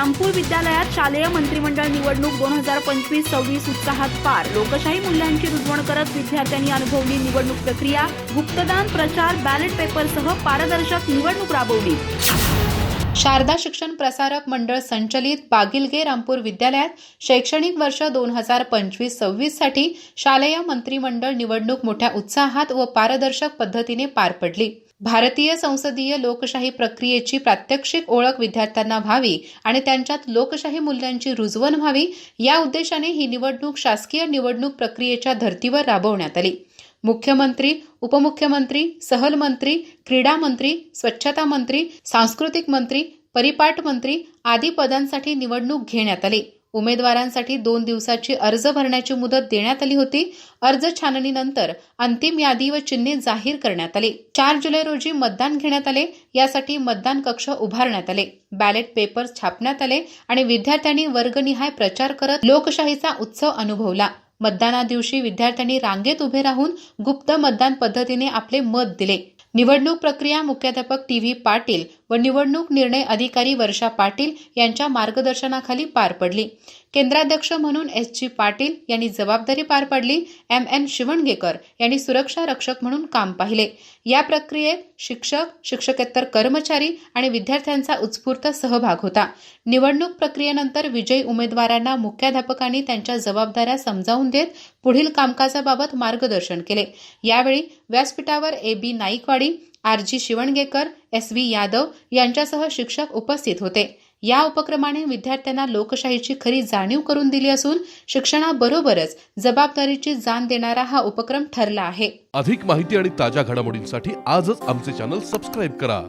रामपूर विद्यालयात शालेय मंत्रिमंडळ निवडणूक दोन हजार पंचवीस सव्वीस उत्साहात पार. लोकशाही मूल्यांची रुजवण करत विद्यार्थ्यांनी अनुभवली निवडणूक प्रक्रिया. गुप्तदान प्रचार बॅलेट पेपरसह पारदर्शक निवडणूक राबवली. शारदा शिक्षण प्रसारक मंडळ संचलित बागिलगे रामपूर विद्यालयात शैक्षणिक वर्ष दोन हजार पंचवीस सव्वीससाठी शालेय मंत्रिमंडळ निवडणूक मोठ्या उत्साहात व पारदर्शक पद्धतीने पार पडली. भारतीय संसदीय लोकशाही प्रक्रियेची प्रात्यक्षिक ओळख विद्यार्थ्यांना व्हावी आणि त्यांच्यात लोकशाही मूल्यांची रुजवण व्हावी या उद्देशाने ही निवडणूक शासकीय निवडणूक प्रक्रियेच्या धर्तीवर राबवण्यात आली. मुख्यमंत्री उपमुख्यमंत्री सहल मंत्री क्रीडा मंत्री स्वच्छता मंत्री सांस्कृतिक मंत्री परिपाठ मंत्री आदी पदांसाठी निवडणूक घेण्यात आली. उमेदवारांसाठी दोन दिवसाची अर्ज भरण्याची मुदत देण्यात आली होती. अर्ज छाननीनंतर अंतिम यादी व चिन्हे जाहीर करण्यात आली. चार जुलै रोजी मतदान घेण्यात आले. यासाठी मतदान कक्ष उभारण्यात आले. बॅलेट पेपर छापण्यात आले आणि विद्यार्थ्यांनी वर्गनिहाय प्रचार करत लोकशाहीचा उत्सव अनुभवला. मतदाना दिवशी विद्यार्थ्यांनी रांगेत उभे राहून गुप्त मतदान पद्धतीने आपले मत दिले. निवडणूक प्रक्रिया मुख्याध्यापक टी व्ही पाटील व निवडणूक निर्णय अधिकारी वर्षा पाटील यांच्या मार्गदर्शनाखाली पार पडली. केंद्राध्यक्ष म्हणून एस जी पाटील यांनी जबाबदारी पार पाडली. एम एन शिवणगेकर यांनी सुरक्षा रक्षक म्हणून काम पाहिले. या प्रक्रियेत शिक्षक शिक्षकेतर कर्मचारी आणि विद्यार्थ्यांचा उत्स्फूर्त सहभाग होता. निवडणूक प्रक्रियेनंतर विजयी उमेदवारांना मुख्याध्यापकांनी त्यांच्या जबाबदाऱ्या समजावून देत पुढील कामकाजाबाबत मार्गदर्शन केले. यावेळी व्यासपीठावर A B Naikwadi R G Shivangekar S V Yadav यांच्यासह शिक्षक उपस्थित होते. या उपक्रमाने विद्यार्थ्यांना लोकशाहीची खरी जाणीव करून दिली असून शिक्षणाबरोबरच जबाबदारीची जाण देणारा हा उपक्रम ठरला आहे. अधिक माहिती आणि ताज्या घडामोडींसाठी आजच आमचे चॅनल सबस्क्राईब करा.